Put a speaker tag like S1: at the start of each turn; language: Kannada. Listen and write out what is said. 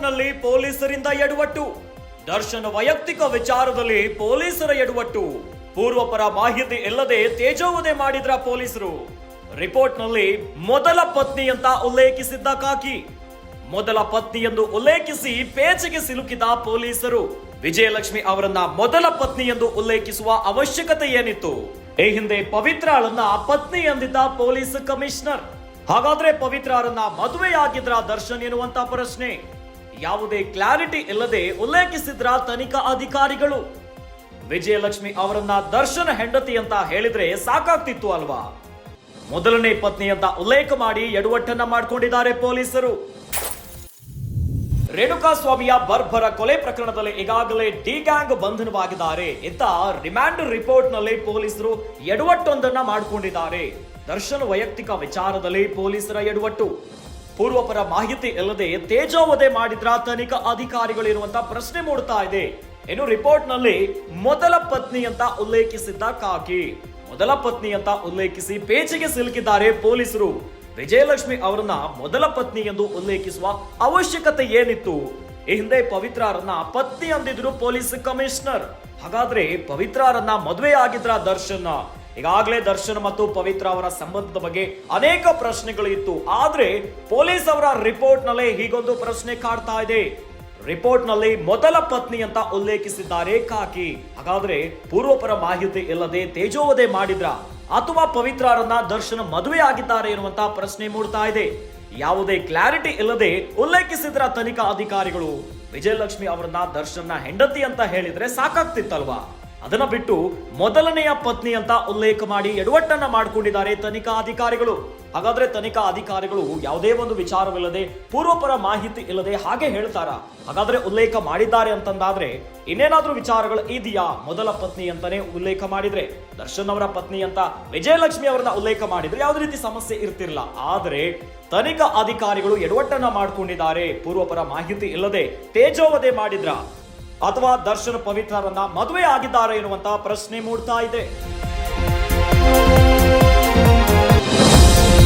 S1: ನಲ್ಲಿ ಪೊಲೀಸರಿಂದ ಎಡವಟ್ಟು. ದರ್ಶನ ವೈಯಕ್ತಿಕ ವಿಚಾರದಲ್ಲಿ ಪೊಲೀಸರ ಎಡವಟ್ಟು. ಪೂರ್ವಪರ ಮಾಹಿತಿ ಇಲ್ಲದೆ ತೇಜೋವಧೆ ಮಾಡಿದ್ರ ಪೊಲೀಸರು. ರಿಪೋರ್ಟ್ನಲ್ಲಿ ಮೊದಲ ಪತ್ನಿ ಅಂತ ಉಲ್ಲೇಖಿಸಿದ್ದ ಕಾಕಿ. ಮೊದಲ ಪತ್ನಿ ಎಂದು ಉಲ್ಲೇಖಿಸಿ ಪೇಚಿಗೆ ಸಿಲುಕಿದ ಪೊಲೀಸರು. ವಿಜಯಲಕ್ಷ್ಮಿ ಅವರನ್ನ ಮೊದಲ ಪತ್ನಿ ಎಂದು ಉಲ್ಲೇಖಿಸುವ ಅವಶ್ಯಕತೆ ಏನಿತ್ತು? ಈ ಹಿಂದೆ ಪವಿತ್ರಾಳನ್ನ ಪತ್ನಿ ಎಂದಿದ್ದ ಪೊಲೀಸ್ ಕಮಿಷನರ್. ಹಾಗಾದ್ರೆ ಪವಿತ್ರಾರನ್ನ ಮದುವೆಯಾಗಿದ್ರ ದರ್ಶನ್ ಎನ್ನುವಂತ ಪ್ರಶ್ನೆ. ಯಾವುದೇ ಕ್ಲಾರಿಟಿ ಇಲ್ಲದೆ ಉಲ್ಲೇಖಿಸಿದ್ರ ತನಿಖಾ ಅಧಿಕಾರಿಗಳು. ವಿಜಯಲಕ್ಷ್ಮಿ ಅವರನ್ನ ದರ್ಶನ ಹೆಂಡತಿ ಅಂತ ಹೇಳಿದ್ರೆ ಸಾಕಾಗ್ತಿತ್ತು ಅಲ್ವಾ? ಮೊದಲನೇ ಪತ್ನಿ ಅಂತ ಉಲ್ಲೇಖ ಮಾಡಿ ಎಡವಟ್ಟನ್ನ ಮಾಡ್ಕೊಂಡಿದ್ದಾರೆ ಪೊಲೀಸರು. ರೇಣುಕಾ ಸ್ವಾಮಿಯ ಬರ್ಬರ ಕೊಲೆ ಪ್ರಕರಣದಲ್ಲಿ ಈಗಾಗಲೇ ಡಿ ಗ್ಯಾಂಗ್ ಬಂಧನವಾಗಿದ್ದಾರೆ. ಇತ್ತ ರಿಮ್ಯಾಂಡ್ ರಿಪೋರ್ಟ್ನಲ್ಲಿ ಪೊಲೀಸರು ಎಡವಟ್ಟೊಂದನ್ನ ಮಾಡಿಕೊಂಡಿದ್ದಾರೆ. ದರ್ಶನ್ ವೈಯಕ್ತಿಕ ವಿಚಾರದಲ್ಲಿ ಪೊಲೀಸರ ಎಡವಟ್ಟು. ಪೂರ್ವಪರ ಮಾಹಿತಿ ಇಲ್ಲದೆ ತೇಜಾವಧೆ ಮಾಡಿದ್ರ ತನಿಖಾ ಅಧಿಕಾರಿಗಳು ಇರುವಂತ ಪ್ರಶ್ನೆ ಮೂಡ್ತಾ ಇದೆ. ಇನ್ನು ರಿಪೋರ್ಟ್ನಲ್ಲಿ ಮೊದಲ ಪತ್ನಿ ಅಂತ ಉಲ್ಲೇಖಿಸಿದ್ದ ಕಾಕಿ. ಮೊದಲ ಪತ್ನಿ ಅಂತ ಉಲ್ಲೇಖಿಸಿ ಪೇಚಿಗೆ ಸಿಲುಕಿದ್ದಾರೆ ಪೊಲೀಸರು. ವಿಜಯಲಕ್ಷ್ಮಿ ಅವರನ್ನ ಮೊದಲ ಪತ್ನಿ ಎಂದು ಉಲ್ಲೇಖಿಸುವ ಅವಶ್ಯಕತೆ ಏನಿತ್ತು? ಈ ಹಿಂದೆ ಪವಿತ್ರಾರನ್ನ ಪತ್ನಿ ಅಂದಿದ್ರು ಪೊಲೀಸ್ ಕಮಿಷನರ್. ಹಾಗಾದ್ರೆ ಪವಿತ್ರಾರನ್ನ ಮದುವೆ ಆಗಿದ್ರ ದರ್ಶನ್. ಈಗಾಗಲೇ ದರ್ಶನ್ ಮತ್ತು ಪವಿತ್ರ ಅವರ ಸಂಬಂಧದ ಬಗ್ಗೆ ಅನೇಕ ಪ್ರಶ್ನೆಗಳು ಇತ್ತು. ಆದ್ರೆ ಪೊಲೀಸ್ ಅವರ ರಿಪೋರ್ಟ್ ನಲ್ಲೇ ಹೀಗೊಂದು ಪ್ರಶ್ನೆ ಕಾಡ್ತಾ ಇದೆ. ರಿಪೋರ್ಟ್ನಲ್ಲಿ ಮೊದಲ ಪತ್ನಿ ಅಂತ ಉಲ್ಲೇಖಿಸಿದ್ದಾರೆ ಕಾಕಿ. ಹಾಗಾದ್ರೆ ಪೂರ್ವಪರ ಮಾಹಿತಿ ಇಲ್ಲದೆ ತೇಜೋವಧೆ ಮಾಡಿದ್ರ ಅಥವಾ ಪವಿತ್ರರನ್ನ ದರ್ಶನ ಮದುವೆ ಆಗಿದ್ದಾರೆ ಎನ್ನುವಂತ ಪ್ರಶ್ನೆ ಮೂಡ್ತಾ ಇದೆ. ಯಾವುದೇ ಕ್ಲಾರಿಟಿ ಇಲ್ಲದೆ ಉಲ್ಲೇಖಿಸಿದ್ರ ತನಿಖಾ ಅಧಿಕಾರಿಗಳು. ವಿಜಯಲಕ್ಷ್ಮಿ ಅವರನ್ನ ದರ್ಶನ್ನ ಹೆಂಡತಿ ಅಂತ ಹೇಳಿದ್ರೆ ಸಾಕಾಗ್ತಿತ್ತಲ್ವಾ? ಅದನ್ನ ಬಿಟ್ಟು ಮೊದಲನೆಯ ಪತ್ನಿ ಅಂತ ಉಲ್ಲೇಖ ಮಾಡಿ ಎಡವಟ್ಟನ್ನ ಮಾಡಿಕೊಂಡಿದ್ದಾರೆ ತನಿಖಾ ಅಧಿಕಾರಿಗಳು. ಹಾಗಾದ್ರೆ ತನಿಖಾ ಅಧಿಕಾರಿಗಳು ಯಾವುದೇ ಒಂದು ವಿಚಾರವಿಲ್ಲದೆ ಪೂರ್ವಪರ ಮಾಹಿತಿ ಇಲ್ಲದೆ ಹಾಗೆ ಹೇಳ್ತಾರ? ಹಾಗಾದ್ರೆ ಉಲ್ಲೇಖ ಮಾಡಿದ್ದಾರೆ ಅಂತಂದಾದ್ರೆ ಇನ್ನೇನಾದ್ರೂ ವಿಚಾರಗಳು ಇದೆಯಾ ಮೊದಲ ಪತ್ನಿ ಅಂತಾನೆ ಉಲ್ಲೇಖ ಮಾಡಿದ್ರೆ? ದರ್ಶನ್ ಅವರ ಪತ್ನಿ ಅಂತ ವಿಜಯಲಕ್ಷ್ಮಿ ಅವರನ್ನ ಉಲ್ಲೇಖ ಮಾಡಿದ್ರೆ ಯಾವುದೇ ರೀತಿ ಸಮಸ್ಯೆ ಇರ್ತಿರ್ಲಿಲ್ಲ. ಆದ್ರೆ ತನಿಖಾ ಅಧಿಕಾರಿಗಳು ಎಡವಟ್ಟನ್ನ ಮಾಡ್ಕೊಂಡಿದ್ದಾರೆ, ಪೂರ್ವಪರ ಮಾಹಿತಿ ಇಲ್ಲದೆ ತೇಜೋವಧೆ ಮಾಡಿದ್ರ? ಅಥವಾ ದರ್ಶನ ಪವಿತ್ರರನ್ನ ಮದುವೆ ಆಗಿದ್ದಾರೆ ಎನ್ನುವಂತಹ ಪ್ರಶ್ನೆ ಮೂಡ್ತಾ ಇದೆ.